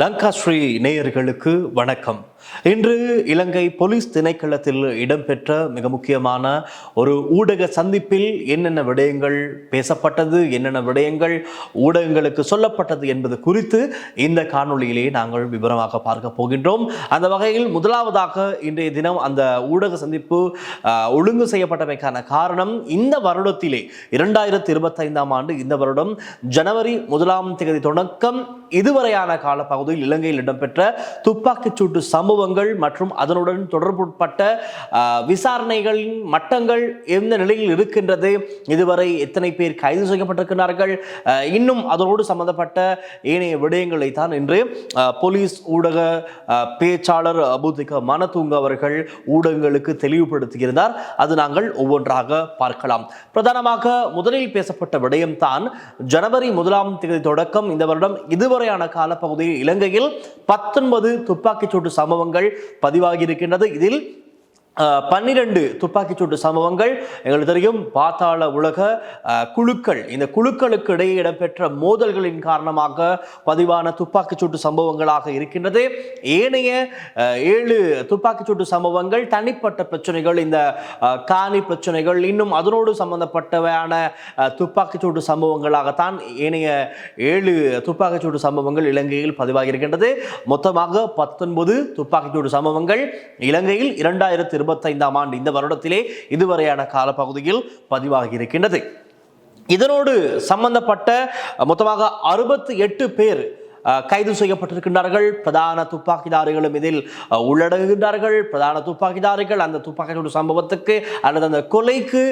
லங்கா ஸ்ரீ நேயர்களுக்கு வணக்கம். இன்று இலங்கை போலீஸ் திணைக்களத்தில் இடம்பெற்ற மிக முக்கியமான ஒரு ஊடக சந்திப்பில் என்னென்ன விடயங்கள் பேசப்பட்டது என்னென்ன விடயங்கள் ஊடகங்களுக்கு சொல்லப்பட்டது என்பது குறித்து இந்த காணொளியிலே நாங்கள் விவரமாக பார்க்க போகின்றோம். அந்த வகையில் முதலாவதாக இன்றைய தினம் அந்த ஊடக சந்திப்பு ஒழுங்கு செய்யப்பட்டமைக்கான காரணம் இந்த வருடத்திலே இரண்டாயிரத்தி இருபத்தைந்தாம் ஆண்டு இந்த வருடம் ஜனவரி முதலாம் தேதி தொடக்கம். இதுவரையான காலப்பகுதியில் இலங்கையில் இடம்பெற்ற துப்பாக்கிச் சூட்டு சம்பவங்கள் மற்றும் அதனுடன் தொடர்புட்பட்ட விசாரணைகளின் மட்டங்கள் எந்த நிலையில் இருக்கின்றது இதுவரை எத்தனை பேர் கைது செய்யப்பட்டிருக்கிறார்கள் இன்னும் அதனோடு சம்பந்தப்பட்ட ஏனைய விடயங்களை தான் இன்று போலீஸ் ஊடக பேச்சாளர் அபுதிக மனதூங்க அவர்கள் ஊடகங்களுக்கு தெளிவுபடுத்தியிருந்தார். அது நாங்கள் ஒவ்வொன்றாக பார்க்கலாம். பிரதானமாக முதலில் பேசப்பட்ட விடயம்தான் ஜனவரி முதலாம் தேதி தொடக்கம். இந்த வருடம் இதுவரையான காலப்பகுதியில் இலங்கையில் பத்தொன்பது துப்பாக்கிச்சூட்டு சம்பவங்கள் பதிவாகி இருக்கின்றது இதில் பன்னிரண்டு துப்பாக்கிச்சூட்டு சம்பவங்கள். எங்களுக்கு தெரியும் பாத்தாள உலக குழுக்கள். இந்த குழுக்களுக்கு இடையே இடம்பெற்ற மோதல்களின் காரணமாக பதிவான துப்பாக்கிச்சூட்டு சம்பவங்களாக இருக்கின்றது. ஏனைய ஏழு துப்பாக்கிச்சூட்டு சம்பவங்கள் தனிப்பட்ட பிரச்சனைகள் இந்த காணி பிரச்சனைகள் இன்னும் அதனோடு சம்பந்தப்பட்டவையான துப்பாக்கிச்சூட்டு சம்பவங்களாகத்தான் ஏனைய ஏழு துப்பாக்கிச்சூட்டு சம்பவங்கள் இலங்கையில் பதிவாகி இருக்கின்றது மொத்தமாக பத்தொன்பது துப்பாக்கிச்சூட்டு சம்பவங்கள். இலங்கையில் இரண்டாயிரத்தி இருபத்தைந்தாம் ஆண்டு இந்த வருடத்திலே இதுவரையான காலப்பகுதியில் பதிவாகி இருக்கின்றது. இதனோடு சம்பந்தப்பட்ட மொத்தமாக அறுபத்தி எட்டு பேர் அஹ், கைது செய்யப்பட்டிருக்கின்றார்கள். பிரதான துப்பாக்கிதாரிகளும் இதில் உள்ளடங்குகின்றார்கள். பிரதான துப்பாக்கிதாரிகள் அந்த துப்பாக்கிச்சூடு சம்பவத்துக்கு அல்லது அந்த கொலைக்கு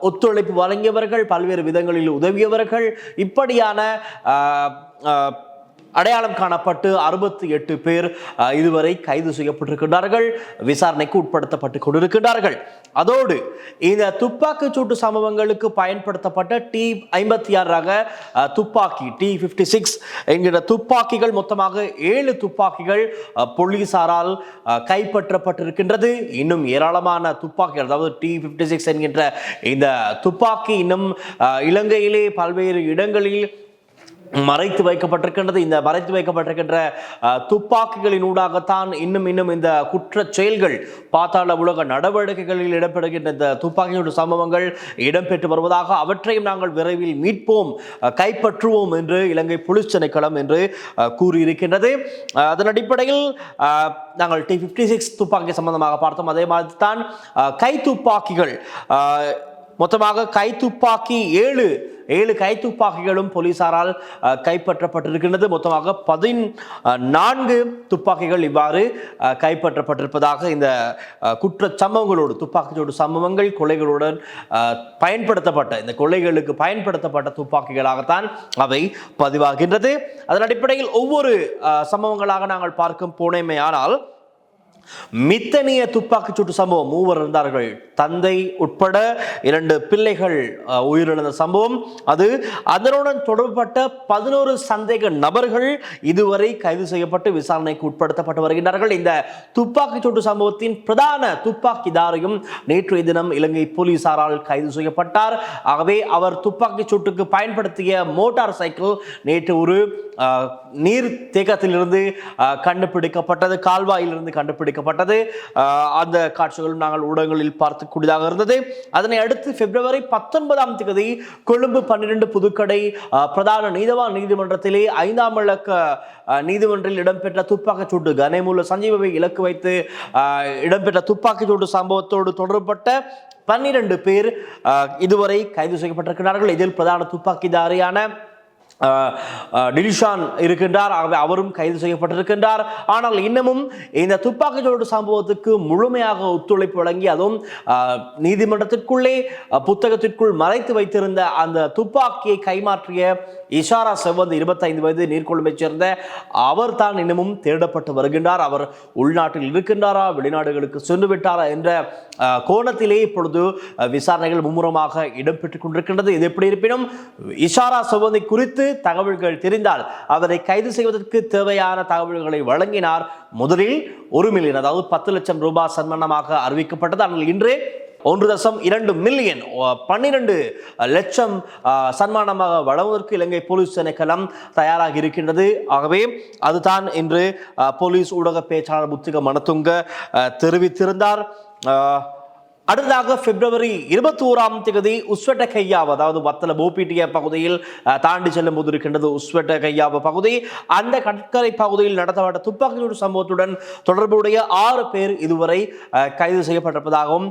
ஒத்துழைப்பு வழங்கியவர்கள் பல்வேறு விதங்களில் உதவியவர்கள். இப்படியான அஹ், அடையாளம் காணப்பட்டு அறுபத்தி எட்டு பேர் இதுவரை கைது செய்யப்பட்டிருக்கின்றார்கள். விசாரணைக்கு உட்படுத்தப்பட்டு கொண்டிருக்கின்றார்கள். அதோடு இந்த துப்பாக்கிச் சூட்டு சம்பவங்களுக்கு பயன்படுத்தப்பட்ட டி ஐம்பத்தி ஆறு ரக துப்பாக்கி டி ஃபிஃப்டி சிக்ஸ் என்கிற துப்பாக்கிகள் மொத்தமாக ஏழு துப்பாக்கிகள் போலீசாரால் கைப்பற்றப்பட்டிருக்கின்றது. இன்னும் ஏராளமான துப்பாக்கிகள் அதாவது டி ஃபிஃப்டி சிக்ஸ் என்கின்ற இந்த துப்பாக்கி இன்னும் இலங்கையிலே பல்வேறு இடங்களில் மறைத்து வைக்கப்பட்டிருக்கின்றது. இந்த மறைத்து வைக்கப்பட்டிருக்கின்ற துப்பாக்கிகளின் ஊடாகத்தான் இன்னும் இன்னும் இந்த குற்ற செயல்கள் பாத்தாள உலக நடவடிக்கைகளில் இடம்பெறுகின்ற இந்த துப்பாக்கியோட சம்பவங்கள் இடம்பெற்று வருவதாக அவற்றையும் நாங்கள் விரைவில் மீட்போம் கைப்பற்றுவோம் என்று இலங்கை போலீஸ் திணைக்களம் என்று கூறியிருக்கின்றது. அதன் அடிப்படையில் நாங்கள் டி ஃபிஃப்டி சிக்ஸ் துப்பாக்கி சம்பந்தமாக பார்த்தோம். அதே மாதிரி தான் கை துப்பாக்கிகள் மொத்தமாக கைத்துப்பாக்கி ஏழு ஏழு கைத்துப்பாக்கிகளும் போலீசாரால் கைப்பற்றப்பட்டிருக்கின்றது. மொத்தமாக பதின் நான்கு துப்பாக்கிகள் இவ்வாறு கைப்பற்றப்பட்டிருப்பதாக இந்த குற்ற சம்பவங்களோடு துப்பாக்கிச்சூடு சம்பவங்கள் கொலைகளுடன் பயன்படுத்தப்பட்ட இந்த கொலைகளுக்கு பயன்படுத்தப்பட்ட துப்பாக்கிகளாகத்தான் அவை பதிவாகின்றது. அதன் அடிப்படையில் ஒவ்வொரு சம்பவங்களாக நாங்கள் பார்க்கும் போனேமையானால் மித்தனிய துப்பாக்கிச் சூட்டு சம்பவம். மூவர் இருந்தார்கள். தந்தை உட்பட இரண்டு பிள்ளைகள் உயிரிழந்த சம்பவம். அது அதனுடன் தொடர்பட்ட பதினோரு சந்தேக நபர்கள் இதுவரை கைது செய்யப்பட்டு விசாரணைக்கு உட்படுத்தப்பட்டு வருகின்றார்கள். இந்த துப்பாக்கிச் சூட்டு சம்பவத்தின் பிரதான துப்பாக்கிதாரையும் நேற்றைய தினம் இலங்கை போலீசாரால் கைது செய்யப்பட்டார். ஆகவே அவர் துப்பாக்கிச் சூட்டுக்கு பயன்படுத்திய மோட்டார் சைக்கிள் நேற்று ஒரு நீர் தேக்கத்திலிருந்து கண்டுபிடிக்கப்பட்டது. கால்வாயிலிருந்து கண்டுபிடி எடுக்கப்பட்டது. அந்த காட்சிகளும் நாங்கள் ஊடகங்களில் பார்த்துக்கூடியதாக இருந்தது. அதனை அடுத்து பிப்ரவரி பத்தொன்பதாம் தேதி கொழும்பு பன்னிரண்டு புதுக்கடை பிரதான நீதவான் நீதிமன்றத்திலே ஐந்தாம் இலக்க நீதிமன்றில் இடம்பெற்ற துப்பாக்கிச் சூட்டு கனேமுல்ல சஞ்சீவை இலக்கு வைத்து இடம்பெற்ற துப்பாக்கிச் சூட்டு சம்பவத்தோடு தொடர்பட்ட பன்னிரண்டு பேர் இதுவரை கைது செய்யப்பட்டிருக்கிறார்கள். இதில் பிரதான துப்பாக்கிதாரியான டிலிஷான் இருக்கின்றார். ஆகவே அவரும் கைது செய்யப்பட்டிருக்கின்றார். ஆனால் இன்னமும் இந்த துப்பாக்கிச்சூடு சம்பவத்துக்கு முழுமையாக ஒத்துழைப்பு வழங்கி அதுவும் நீதிமன்றத்திற்குள்ளே புத்தகத்திற்குள் மறைத்து வைத்திருந்த அந்த துப்பாக்கியை கைமாற்றிய இஷாரா செவ்வந்த் இருபத்தைந்து வயது நீர்கொழும்பைச் சேர்ந்த அவர் தான் இன்னமும் தேடப்பட்டு வருகின்றார். அவர் உள்நாட்டில் இருக்கின்றாரா? வெளிநாடுகளுக்கு சென்று விட்டாரா? என்ற கோணத்திலே இப்பொழுது விசாரணைகள் மும்முரமாக இடம்பெற்றுக் கொண்டிருக்கின்றது. இது எப்படி இருப்பினும் இஷாரா செவ்வந்தை குறித்து தகவல்கள் தெரிந்தால் அவரை கைது செய்வதற்கு தேவையான தகவல்களை வழங்கினார். முதலில் ஒரு மில்லியன் அதாவது பத்து லட்சம் ரூபாய் சன்மானமாக அறிவிக்கப்பட்டது. ஆனால் இன்று ஒன்று தசம் இரண்டு மில்லியன் பன்னிரண்டு லட்சம் சன்மானமாக வழங்குவதற்கு இலங்கை போலீஸ் திணைக்களம் தயாராக இருக்கின்றது. ஆகவே அதுதான் இன்று போலீஸ் ஊடக பேச்சாளர் புத்திக மனத்துங்க தெரிவித்திருந்தார். ஆஹ் அடுத்ததாக பிப்ரவரி இருபத்தி ஓராம் தேதி உஸ்வெட்ட கையாவ் அதாவது வத்தல போபிட்டிய பகுதியில் தாண்டி செல்லும் போது இருக்கின்றது உஸ்வெட்ட கையாவ பகுதி. அந்த கடற்கரை பகுதியில் நடத்தப்பட்ட துப்பாக்கிச்சூடு சம்பவத்துடன் தொடர்புடைய ஆறு பேர் இதுவரை கைது செய்யப்பட்டிருப்பதாகவும்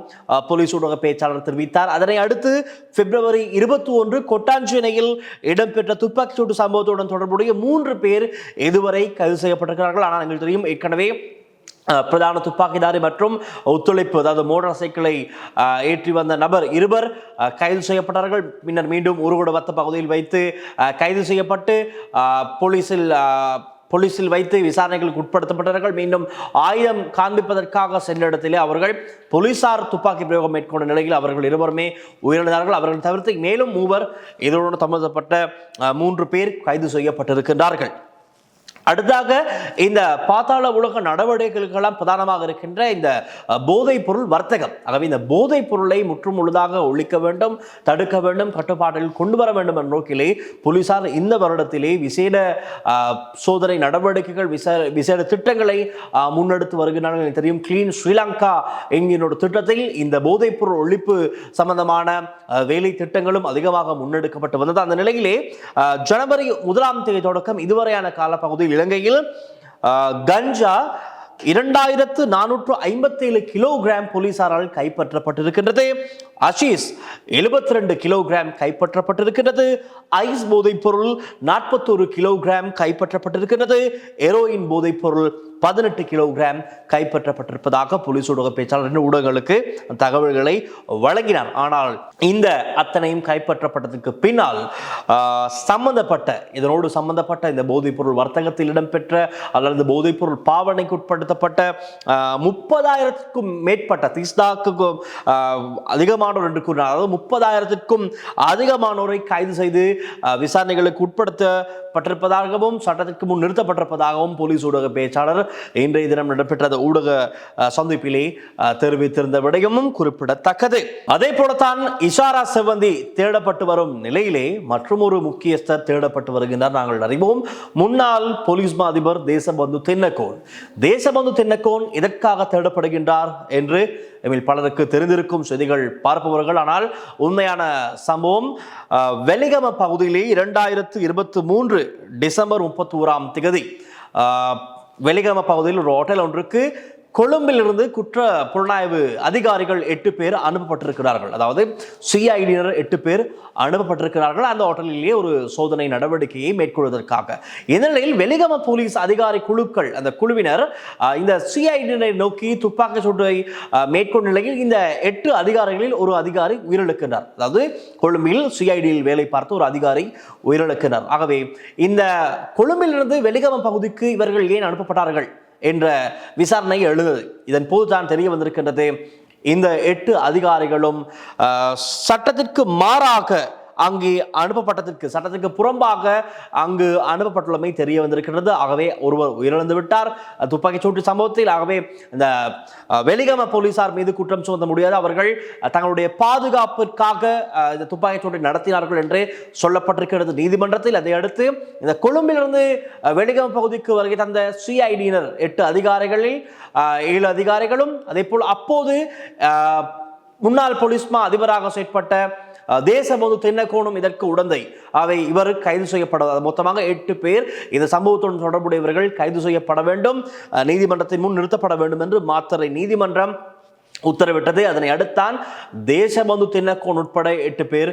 போலீஸ் ஊடக பேச்சாளர் தெரிவித்தார். அதனை அடுத்து பிப்ரவரி இருபத்தி ஒன்று கொட்டாஞ்சேனையில் இடம்பெற்ற துப்பாக்கிச்சூடு சம்பவத்துடன் தொடர்புடைய மூன்று பேர் இதுவரை கைது செய்யப்பட்டிருக்கிறார்கள். ஆனால் எங்களுக்கு தெரியும் ஏற்கனவே பிரதான துப்பாக்கிதாரி மற்றும் ஒத்துழைப்பு அதாவது மோட்டார் சைக்கிளை ஏற்றி வந்த நபர் இருவர் கைது செய்யப்பட்டார்கள். பின்னர் மீண்டும் உருகுடவத்த பகுதியில் வைத்து கைது செய்யப்பட்டு போலீஸில் போலீசில் போலீசில் வைத்து விசாரணைகளுக்கு உட்படுத்தப்பட்டார்கள் மீண்டும் ஆயுதம் காண்பிப்பதற்காக சென்ற இடத்திலே அவர்கள் போலீசார் துப்பாக்கி பிரயோகம் மேற்கொண்ட நிலையில் அவர்கள் இருவருமே உயிரிழந்தார்கள். அவர்கள் தவிர்த்து மேலும் மூவர் இதனுடன் சம்பந்தப்பட்ட மூன்று பேர் கைது செய்யப்பட்டிருக்கின்றார்கள். அடுத்தாக இந்த பாதாள உலக நடவடிக்கைகளுக்கெல்லாம் பிரதானமாக இருக்கின்ற இந்த போதைப் பொருள் வர்த்தகம். ஆகவே இந்த போதைப் பொருளை முற்றும் முழுதாக ஒழிக்க வேண்டும் தடுக்க வேண்டும் கட்டுப்பாட்டில் கொண்டு வர வேண்டும் என்ற நோக்கிலே போலீசார் இந்த வருடத்திலே விசேட சோதனை நடவடிக்கைகள் விசே விசேட திட்டங்களை முன்னெடுத்து வருகிறார்கள் எனக்கு தெரியும் கிளீன் ஸ்ரீலங்கா என்கிற திட்டத்தில் இந்த போதைப் பொருள் ஒழிப்பு சம்பந்தமான வேலை திட்டங்களும் அதிகமாக முன்னெடுக்கப்பட்டு வந்தது. அந்த நிலையிலே ஜனவரி முதலாம் தேதி தொடக்கம் இதுவரையான காலப்பகுதியில் இலங்கையில் கஞ்சா இரண்டாயிரத்து நானூற்று ஐம்பத்தேழு கிலோகிராம் போலீசாரால் கைப்பற்றப்பட்டிருக்கின்றது. அஷீஸ் எழுபத்தி ரெண்டு கிலோகிராம் கைப்பற்றப்பட்டிருக்கின்றது ஐஸ் போதைப்பொருள் நாற்பத்தொரு கிலோகிராம் கைப்பற்றப்பட்டிருக்கிறது எரோயின் போதைப்பொருள் பதினெட்டு கிலோகிராம் கைப்பற்றப்பட்டிருப்பதாக போலீஸ் ஊடக பேச்சாளர் ஊடகங்களுக்கு தகவல்களை வழங்கினார். ஆனால் இந்த அத்தனையும் கைப்பற்றப்பட்டதுக்கு பின்னால் ஆஹ், சம்பந்தப்பட்ட இதனோடு சம்பந்தப்பட்ட இந்த போதைப்பொருள் வர்த்தகத்தில் இடம்பெற்ற அல்லது போதைப்பொருள் பாவனைக்கு உட்படுத்தப்பட்ட முப்பதாயிரத்துக்கும் மேற்பட்ட தீஸ்தாக்கு அதிகமானோர் என்று கூறினார். அதாவது முப்பதாயிரத்திற்கும் அதிகமானோரை கைது செய்து விசாரணைகளுக்கு உட்படுத்தப்பட்டிருப்பதாகவும் சட்டத்திற்கு முன் நிறுத்தப்பட்டிருப்பதாகவும் போலீஸ் ஊடக பேச்சாளர் இன்றைய தினம் நடைபெற்ற ஊடக சந்திப்பிலே தெரிவித்திருந்த விடயமும் குறிப்பிடத்தக்கது. அதே போலத்தான் இஷாரா செவந்தி தேடப்பட்டு வரும் நிலையிலே மற்றும் ஒரு முக்கியஸ்தர் தேடப்பட்டு வருகின்றார். நாங்கள் அறிவோம் முன்னாள் போலீஸ் மா அதிபர் தேசபந்து தென்னக்கோன் தேசபந்து தென்னக்கோன் எதற்காக தேடப்படுகின்றார் என்று எம்மில் பலருக்கு தெரிந்திருக்கும் செய்திகள் பார்ப்பவர்கள் ஆனால் உண்மையான சம்பவம் வெலிகம பகுதியிலே இரண்டாயிரத்து இருபத்தி மூன்று டிசம்பர் முப்பத்தி ஓராம் திகதி வெலிகம பகுதியில் ஒரு ஹோட்டல் ஒன்றுக்கு கொழும்பிலிருந்து குற்ற புலனாய்வு அதிகாரிகள் எட்டு பேர் அனுப்பப்பட்டிருக்கிறார்கள். அதாவது சிஐடியினர் எட்டு பேர் அனுப்பப்பட்டிருக்கிறார்கள். அந்த ஹோட்டலிலேயே ஒரு சோதனை நடவடிக்கையை மேற்கொள்வதற்காக. இந்த நிலையில் வெலிகம போலீஸ் அதிகாரி குழுக்கள் அந்த குழுவினர் இந்த சிஐடியினரை நோக்கி துப்பாக்கி சூட்டை மேற்கொண்ட நிலையில் இந்த எட்டு அதிகாரிகளில் ஒரு அதிகாரி உயிரிழக்கின்றார். அதாவது கொழும்பில் சிஐடியில் வேலை பார்த்த ஒரு அதிகாரி உயிரிழக்கின்றார். ஆகவே இந்த கொழும்பிலிருந்து வெலிகம பகுதிக்கு இவர்கள் ஏன் அனுப்பப்பட்டார்கள்? என்ற விசாரணை எழுந்தது. இதன் போது தான் தெரிய வந்திருக்கின்றது. இந்த எட்டு அதிகாரிகளும் சட்டத்திற்கு மாறாக அங்கே அனுப்பப்பட்டதற்கு சட்டத்திற்கு புறம்பாக அங்கு அனுப்பப்பட்டுள்ளமை தெரிய வந்திருக்கிறது ஆகவே ஒருவர் உயிரிழந்து விட்டார். துப்பாக்கிச்சூட்டு சம்பவத்தில் ஆகவே இந்த வெளிகம போலீசார் மீது குற்றம் சுமத்த முடியாது. அவர்கள் தங்களுடைய பாதுகாப்பிற்காக இந்த துப்பாக்கிச்சூட்டை நடத்தினார்கள் என்று சொல்லப்பட்டிருக்கிறது. நீதிமன்றத்தில் அதை அடுத்து இந்த கொழும்பிலிருந்து வெளிகம பகுதிக்கு வருகை தந்த சிஐடியினர் எட்டு அதிகாரிகளில் ஏழு அதிகாரிகளும் அதே போல் அப்போது முன்னாள் போலீஸ் மா அதிபராக செயற்பட்ட தேசபந்து தென்னக்கோணும் இதற்கு உடந்தை. அவை இவர் கைது செய்யப்படாது. மொத்தமாக எட்டு பேர். இந்த சம்பவத்துடன் தொடர்புடையவர்கள் கைது செய்யப்பட வேண்டும். நீதிமன்றத்தின் முன் நிறுத்தப்பட வேண்டும் என்று மாத்தரை நீதிமன்றம் உத்தரவிட்டது. அதனை அடுத்தான் தேசபந்து தின்னக்கோன் உட்பட எட்டு பேர்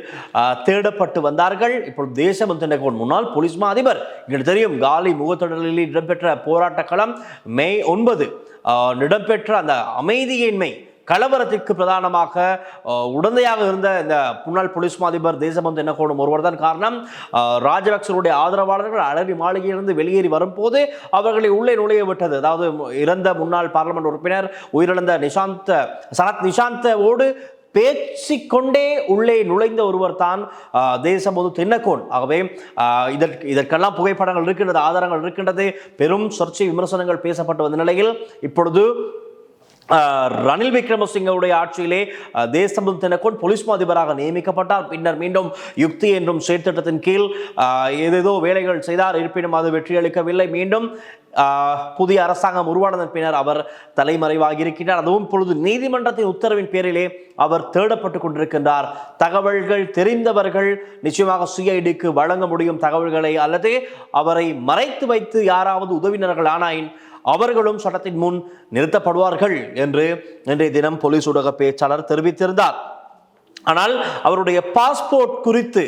தேடப்பட்டு வந்தார்கள். இப்பொழுது தேசபந்து தின்னக்கோன் முன்னாள் போலீஸ் மா அதிபர் எங்களுக்கு தெரியும் காலி முகத்தொடரில் இடம்பெற்ற போராட்ட களம் மே ஒன்பது. இடம்பெற்ற அந்த அமைதியின்மை கலவரத்திற்கு பிரதானமாக உடந்தையாக இருந்த இந்த முன்னாள் போலீஸ் மாதிபர் அதிபர் தேசபந்து கோணும்? ஒருவர் தான் காரணம். ராஜபக்சருடைய ஆதரவாளர்கள் அழகி மாளிகையிலிருந்து வெளியேறி வரும்போது அவர்களை உள்ளே நுழைய விட்டது. அதாவது இறந்த முன்னாள் பார்லமெண்ட் உறுப்பினர் உயிரிழந்த நிஷாந்த சரத் நிஷாந்தோடு பேச்சிக்கொண்டே உள்ளே நுழைந்த ஒருவர் தான் தேசபோது தென்னக்கோன் ஆகவே இதற்கு இதற்கெல்லாம் புகைப்படங்கள் இருக்கின்றது ஆதாரங்கள் இருக்கின்றது. பெரும் சர்ச்சை விமர்சனங்கள் பேசப்பட்டு வந்த நிலையில் இப்பொழுது ரணில் விக்ரமசிங்கவுடைய ஆட்சியிலே ஆஹ், தேசபந்து தினக்கோன் போலீஸ் அதிபராக நியமிக்கப்பட்டார். பின்னர் மீண்டும் யுக்தி என்றும் செயற்திட்டத்தின் கீழ் ஏதேதோ வேலைகள் செய்தார். இருப்பினும் அது வெற்றியளிக்கவில்லை மீண்டும் புதிய அரசாங்கம் உருவானதன் பின்னர் அவர் தலைமறைவாகி இருக்கின்றார் அதுவும் இப்பொழுது நீதிமன்றத்தின் உத்தரவின் பேரிலே அவர் தேடப்பட்டு கொண்டிருக்கின்றார். தகவல்கள் தெரிந்தவர்கள் நிச்சயமாக சிஐடிக்கு வழங்க முடியும் தகவல்களை அல்லது அவரை மறைத்து வைத்து யாராவது உதவினர்கள் ஆனாயின் அவர்களும் சட்டத்தின் முன் நிறுத்தப்படுவார்கள் என்று இன்றைய தினம் போலீஸ் ஊடக பேச்சாளர் தெரிவித்திருந்தார். ஆனால் அவருடைய பாஸ்போர்ட் குறித்து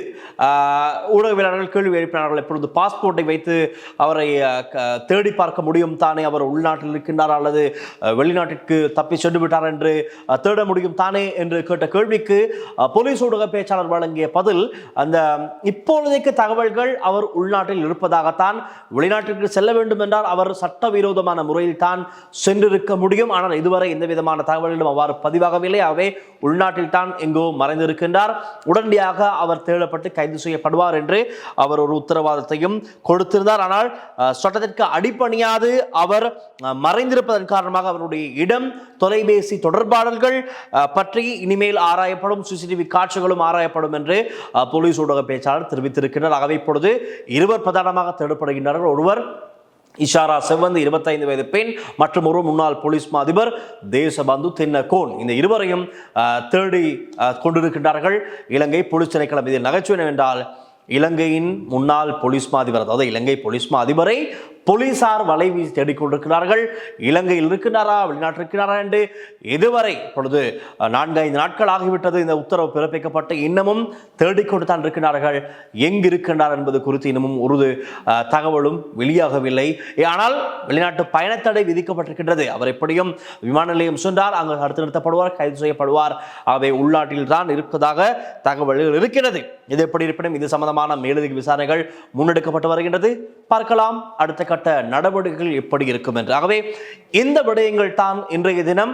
ஊடகவியலாளர்கள் கேள்வி எழுப்பினார்கள். இப்பொழுது பாஸ்போர்ட்டை வைத்து அவரை க- தேடி பார்க்க முடியும்? தானே அவர் உள்நாட்டில் இருக்கின்றார்? அல்லது வெளிநாட்டிற்கு தப்பி சென்று விட்டார் என்று தேட முடியும் தானே என்று கேட்ட கேள்விக்கு போலீஸ் ஊடக பேச்சாளர் வழங்கிய பதில் அந்த இப்பொழுதைக்கு தகவல்கள் அவர் உள்நாட்டில் இருப்பதாகத்தான் வெளிநாட்டிற்கு செல்ல வேண்டும் என்றால் அவர் சட்டவிரோதமான முறையில் தான் சென்றிருக்க முடியும். ஆனால் இதுவரை எந்த விதமான தகவல்களும் அவ்வாறு பதிவாகவில்லை. அவை உள்நாட்டில் தான் எங்கோ மறைந்திருக்கின்றார். உடனடியாக அவர் தேடப்பட்டு கைது செய்யப்படுவார் என்று அவர் ஒரு உத்தரவாதத்தையும் கொடுத்திருந்தார். ஆனால் சட்டத்திற்கு அடிப்பணியாது அவர் மறைந்திருப்பதன் காரணமாக அவருடைய இடம் தொலைபேசி தொடர்பாடல்கள் பற்றி இனிமேல் ஆராயப்படும் சிசிடிவி காட்சிகளும் ஆராயப்படும் என்று போலீஸ் ஊடக பேச்சாளர் தெரிவித்திருக்கிறார் ஆகவே இப்பொழுது இருவர் பிரதானமாக தேடப்படுகின்றார்கள். ஒருவர் இஷாரா செவ்வந்து இருபத்தைந்து வயது பெண் மற்றும் ஒரு முன்னாள் போலீஸ் மா அதிபர் தேசபந்து தென்னகோன். இந்த இருவரையும் தேடி கொண்டிருக்கின்றார்கள். இலங்கை போலீஸ் திணைக்களம் இதில் நகைச்சுவை என்னவென்றால் இலங்கையின் முன்னாள் போலீஸ் மா அதிபர் அதாவது இலங்கை போலீஸ் மா அதிபரை போலீசார் வலை வீசி தேடிக்கொண்டிருக்கிறார்கள். இலங்கையில் இருக்கின்றாரா வெளிநாட்டில் இருக்கிறாரா என்று இதுவரை இப்பொழுது நான்கு ஐந்து நாட்கள் ஆகிவிட்டது. இந்த உத்தரவு பிறப்பிக்கப்பட்டு இன்னமும் தேடிக்கொண்டு தான் இருக்கிறார்கள் எங்கு இருக்கின்றார் என்பது குறித்து இன்னமும் ஒரு தகவலும் வெளியாகவில்லை. ஆனால் வெளிநாட்டு பயணத்தடை விதிக்கப்பட்டிருக்கின்றது. அவர் எப்படியும் விமான நிலையம் சென்றார் அங்கு அடுத்து நிறுத்தப்படுவார் கைது செய்யப்படுவார். அவை உள்நாட்டில் தான் இருப்பதாக தகவல்கள் இருக்கிறது. இது எப்படி இருப்பினும்? இது சம்பந்தமான மேலதிக விசாரணைகள் முன்னெடுக்கப்பட்டு வருகின்றது. பார்க்கலாம் அடுத்த கட்ட நடவடிக்கைகள் எப்படி இருக்கும் என்று. ஆகவே இந்த விடயங்கள் தான் இன்றைய தினம்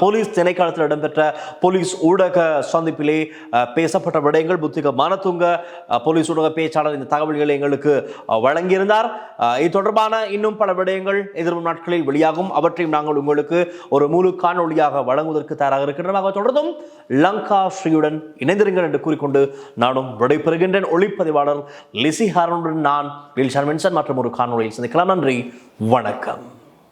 போலீஸ் திணைக்களத்தில் இடம்பெற்ற போலீஸ் ஊடக சந்திப்பிலே பேசப்பட்ட விடயங்கள் புத்திக மானத்துங்க போலீஸ் ஊடக பேச்சாளர் இந்த தகவல்களை எங்களுக்கு வழங்கியிருந்தார். இது தொடர்பான இன்னும் பல விடயங்கள் எதிர்வரும் நாட்களில் வெளியாகும். அவற்றையும் நாங்கள் உங்களுக்கு ஒரு முழு காணொளியாக வழங்குவதற்கு தயாராக இருக்கின்றன தொடர்ந்தும் லங்கா ஸ்ரீயுடன் இணைந்திருங்கள் என்று கூறிக்கொண்டு நானும் விடைபெறுகின்றேன். ஒளிப்பதிவாளர் லிசி ஹாரனுடன் நான் வில் ஷர்மின்சன் மற்றும் ஒரு காணொலியில் சந்திக்கலாம். நன்றி வணக்கம்.